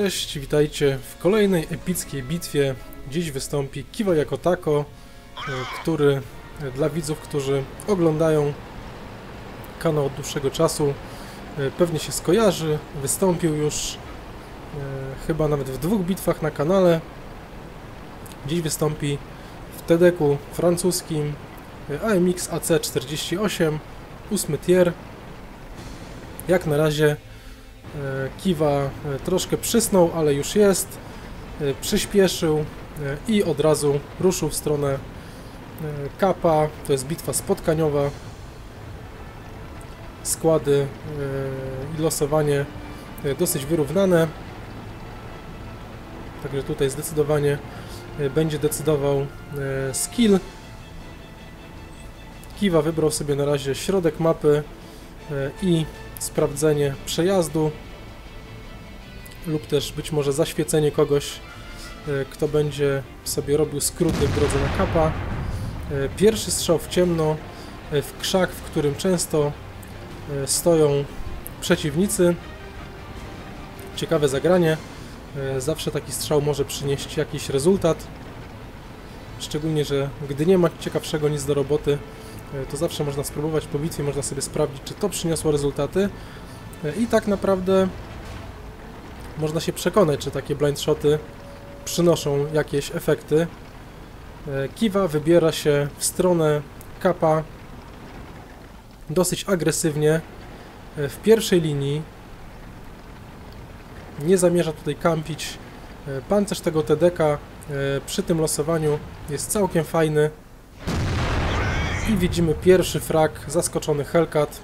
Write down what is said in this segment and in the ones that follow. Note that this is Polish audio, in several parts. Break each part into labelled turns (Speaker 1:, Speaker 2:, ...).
Speaker 1: Cześć, witajcie w kolejnej epickiej bitwie. Dziś wystąpi Kiwa jako tako, e, który e, dla widzów, którzy oglądają kanał od dłuższego czasu, e, pewnie się skojarzy. Wystąpił już chyba nawet w dwóch bitwach na kanale. Dziś wystąpi w TDK-u francuskim AMX AC48, 8 tier. Jak na razie Kiwa e, troszkę przysnął, ale już jest. E, Przyspieszył e, i od razu ruszył w stronę e, Kapa. To jest bitwa spotkaniowa. Składy e, i losowanie e, dosyć wyrównane. Także tutaj zdecydowanie e, będzie decydował e, skill. Kiwa wybrał sobie na razie środek mapy e, i sprawdzenie przejazdu lub też być może zaświecenie kogoś, e, kto będzie sobie robił skróty w drodze na kapa. E, Pierwszy strzał w ciemno, e, w krzak, w którym często stoją przeciwnicy. Ciekawe zagranie. Zawsze taki strzał może przynieść jakiś rezultat. Szczególnie, że gdy nie ma ciekawszego nic do roboty, to zawsze można spróbować po bitwie, można sobie sprawdzić, czy to przyniosło rezultaty. E, I tak naprawdę można się przekonać, czy takie blind shoty przynoszą jakieś efekty. E, Kiwa wybiera się w stronę kapa dosyć agresywnie e, w pierwszej linii. Nie zamierza tutaj kampić. E, Pancerz tego TDK e, przy tym losowaniu jest całkiem fajny. I widzimy pierwszy frak, zaskoczony Hellcat.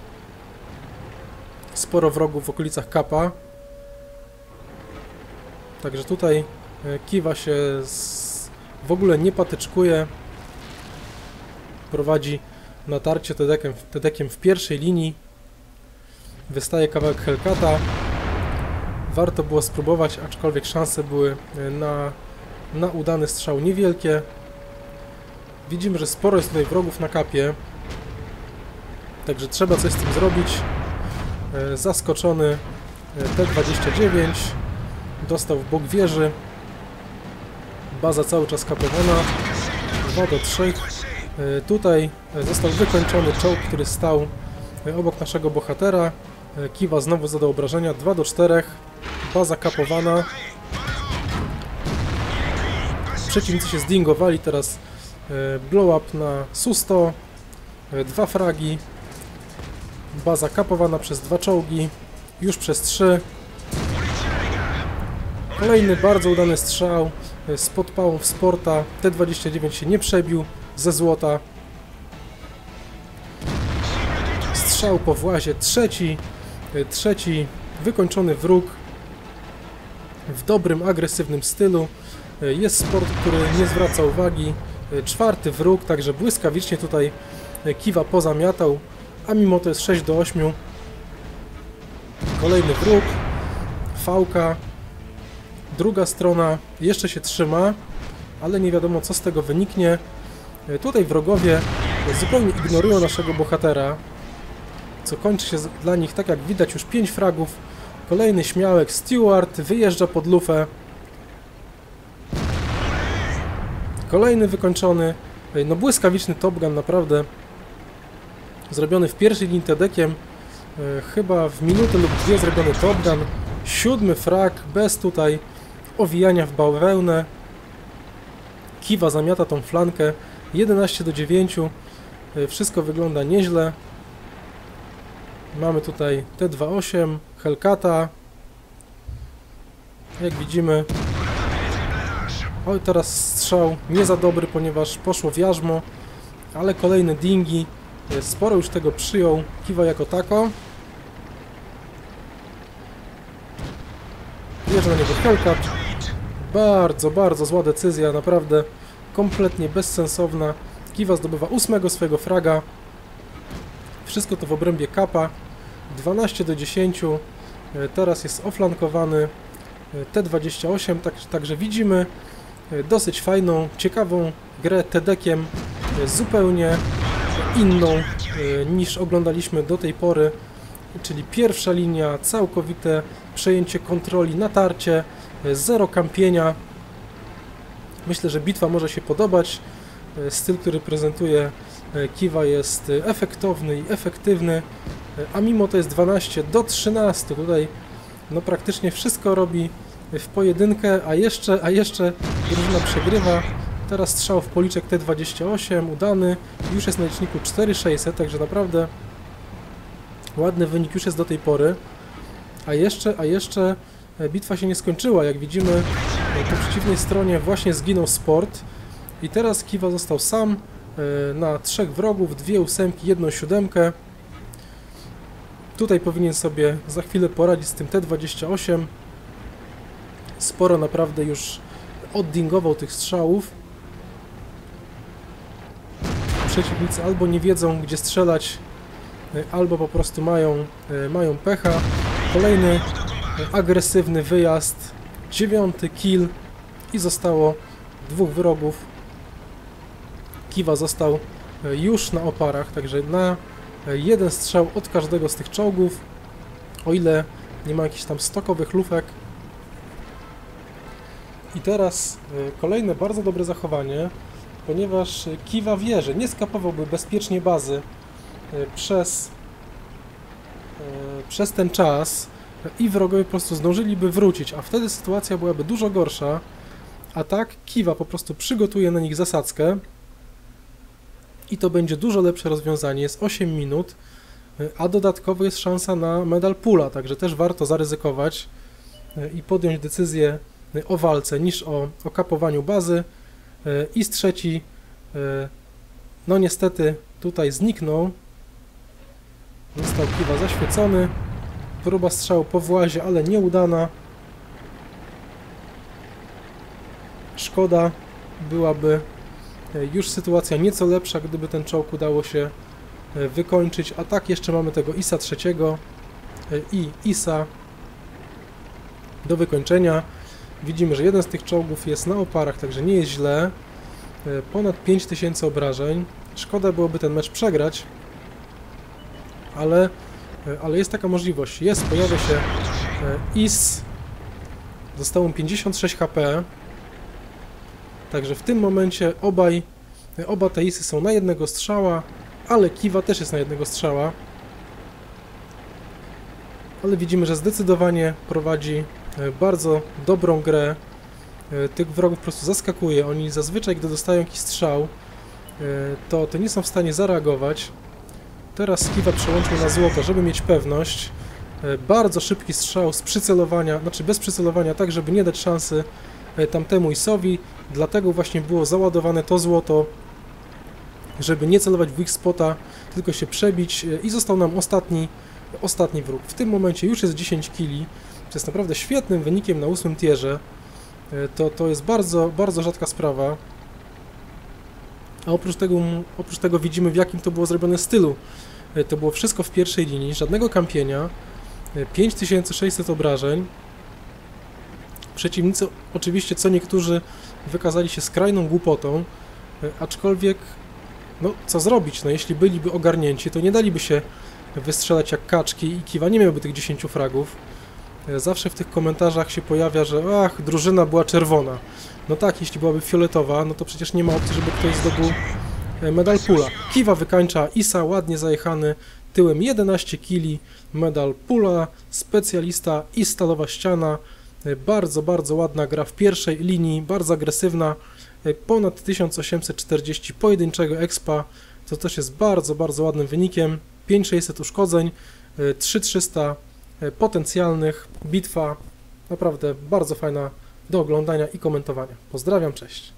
Speaker 1: Sporo wrogów w okolicach Kapa. Także tutaj e, Kiwa się z... w ogóle nie patyczkuje. Prowadzi natarcie Tedekiem, Tedekiem w pierwszej linii. Wystaje kawałek Hellcata. Warto było spróbować, aczkolwiek szanse były e, na, na udany strzał niewielkie. Widzimy, że sporo jest tutaj wrogów na kapie. Także trzeba coś z tym zrobić. E, Zaskoczony e, T-29 dostał w bok wieży. Baza cały czas kapowana. 2 do 3. E, Tutaj został wykończony czołg, który stał obok naszego bohatera. Kiwa znowu zadał obrażenia. 2 do 4. Baza kapowana. Przeciwnicy się zdingowali teraz blow up na Susto, e, dwa fragi, baza kapowana przez dwa czołgi, już przez trzy. Kolejny bardzo udany strzał e, z podpałą w sporta, T-29 się nie przebił ze złota. Strzał po włazie, trzeci, e, trzeci wykończony wróg w dobrym, agresywnym stylu. E, Jest sport, który nie zwraca uwagi, E, czwarty wróg, także błyskawicznie tutaj e, Kiwa pozamiatał, a mimo to jest 6 do 8. Kolejny wróg, fałka, druga strona jeszcze się trzyma, ale nie wiadomo co z tego wyniknie. E, Tutaj wrogowie zupełnie ignorują naszego bohatera, co kończy się dla nich tak jak widać już 5 fragów. Kolejny śmiałek, Stewart wyjeżdża pod lufę. Kolejny wykończony. No błyskawiczny Top Gun, naprawdę. Zrobiony w pierwszej linii TDkiem. E, chyba w minutę lub dwie zrobiony Top Gun. Siódmy frag, bez tutaj owijania w bawełnę. Kiwa zamiata tą flankę. 11 do 9. E, Wszystko wygląda nieźle. Mamy tutaj T28, Hellcata. Jak widzimy, Oj, teraz strzał nie za dobry, ponieważ poszło w jarzmo, ale kolejny dingi. e, Sporo już tego przyjął. Kiwa jako tako. Bierze na niego Hellcat. Bardzo, bardzo zła decyzja, naprawdę kompletnie bezsensowna. Kiwa zdobywa ósmego swojego fraga. Wszystko to w obrębie kapa. 12 do 10. E, Teraz jest oflankowany e, T28, tak, także widzimy dosyć fajną, ciekawą grę TDkiem, e, zupełnie inną e, niż oglądaliśmy do tej pory, czyli pierwsza linia, całkowite przejęcie kontroli, natarcie, e, zero kampienia. Myślę, że bitwa może się podobać. E, Styl, który prezentuje e, Kiwa jest e, efektowny i efektywny, e, a mimo to jest 12 do 13. Tutaj no praktycznie wszystko robi w pojedynkę, a jeszcze, a jeszcze drużyna przegrywa. Teraz strzał w policzek T28, udany, już jest na liczniku 4600, także naprawdę ładny wynik już jest do tej pory. A jeszcze, a jeszcze e, bitwa się nie skończyła, jak widzimy e, po przeciwnej stronie właśnie zginął Sport i teraz Kiwa został sam e, na trzech wrogów, dwie ósemki, jedną siódemkę. Tutaj powinien sobie za chwilę poradzić z tym T28. Sporo naprawdę już oddingował tych strzałów. Przeciwnicy albo nie wiedzą, gdzie strzelać, y, albo po prostu mają, y, mają pecha. Kolejny y, agresywny wyjazd. Dziewiąty kill i zostało dwóch wrogów. Kiwa został już na oparach, także na jeden strzał od każdego z tych czołgów. O ile nie ma jakichś tam stokowych lufek. I teraz y, kolejne bardzo dobre zachowanie, ponieważ Kiwa wie, że nie skapowałby bezpiecznie bazy y, przez, y, przez ten czas i wrogowie po prostu zdążyliby wrócić, a wtedy sytuacja byłaby dużo gorsza. A tak Kiwa po prostu przygotuje na nich zasadzkę i to będzie dużo lepsze rozwiązanie. Jest 8 minut, a dodatkowo jest szansa na medal pula, także też warto zaryzykować i podjąć decyzję o walce niż o, o kapowaniu bazy. Y, I z trzeci, y, no niestety tutaj zniknął. Został Kiwa zaświecony. Próba strzału po włazie, ale nieudana. Szkoda, byłaby y, już sytuacja nieco lepsza, gdyby ten czołg udało się wykończyć. A tak jeszcze mamy tego ISA trzeciego i ISA do wykończenia. Widzimy, że jeden z tych czołgów jest na oparach, także nie jest źle. E, Ponad 5000 obrażeń. Szkoda byłoby ten mecz przegrać, ale, e, ale jest taka możliwość. Jest, pojawia się e, IS. Zostało mu 56 HP. Także w tym momencie obaj, oba te ISy są na jednego strzała, ale Kiwa też jest na jednego strzała. Ale widzimy, że zdecydowanie prowadzi bardzo dobrą grę. E, Tych wrogów po prostu zaskakuje. Oni zazwyczaj, gdy dostają jakiś strzał, e, to, to nie są w stanie zareagować. Teraz Kiwa przełączył na złoto, żeby mieć pewność. E, Bardzo szybki strzał z przycelowania, znaczy bez przycelowania, tak żeby nie dać szansy e, tamtemu Isowi. Dlatego właśnie było załadowane to złoto, żeby nie celować w ich spota, tylko się przebić e, i został nam ostatni, ostatni wróg. W tym momencie już jest 10 kili, co jest naprawdę świetnym wynikiem na ósmym tierze. E, To, to jest bardzo, bardzo rzadka sprawa. A oprócz tego, oprócz tego widzimy w jakim to było zrobione stylu. E, To było wszystko w pierwszej linii, żadnego kampienia, e, 5600 obrażeń. Przeciwnicy oczywiście co niektórzy wykazali się skrajną głupotą, e, aczkolwiek no co zrobić, no jeśli byliby ogarnięci, to nie daliby się wystrzelać jak kaczki i Kiwa nie miałby tych 10 fragów. E, Zawsze w tych komentarzach się pojawia, że ach, drużyna była czerwona. No tak, jeśli byłaby fioletowa, no to przecież nie ma opcji, żeby ktoś zdobył e, medal pula. Kiwa wykańcza Isa, ładnie zajechany, tyłem 11 kili, medal pula, specjalista i stalowa ściana. E, Bardzo, bardzo ładna gra w pierwszej linii, bardzo agresywna. Ponad 1840 pojedynczego expa, co też jest bardzo, bardzo ładnym wynikiem. 5600 uszkodzeń, e, 3300 e, potencjalnych. Bitwa naprawdę bardzo fajna do oglądania i komentowania. Pozdrawiam, cześć.